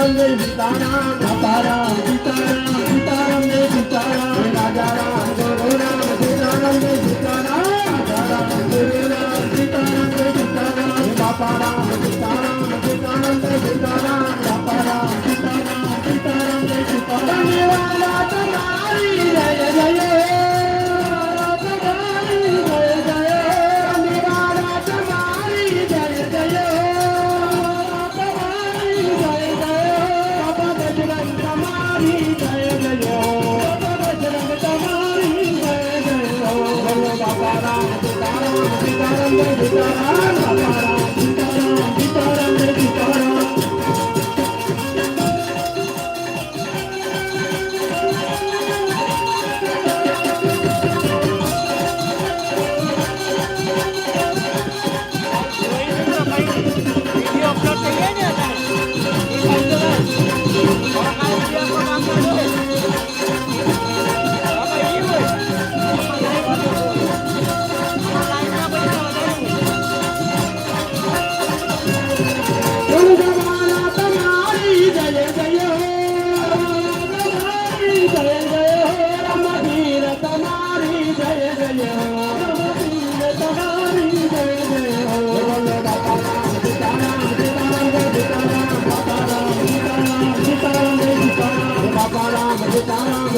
తారం రే తారం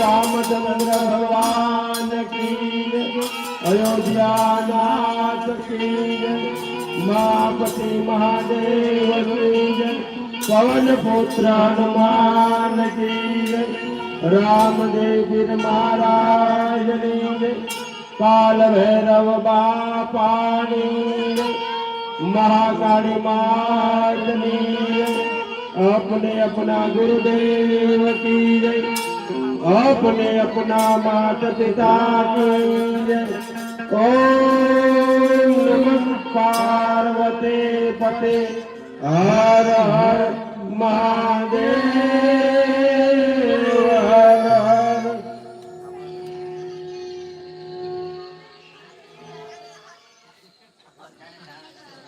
रामचंद्र भगवान की अयोध्या नाथ की मापति महादेव की पवन पुत्र हनुमान की रामदेव महाराज કાલ ભૈરવ બાપાની મહાકાળી માતની अपने अपना गुरुदेव की जय अपने अपना माता पिता की जय ओम नमः पार्वती पते हर हर महा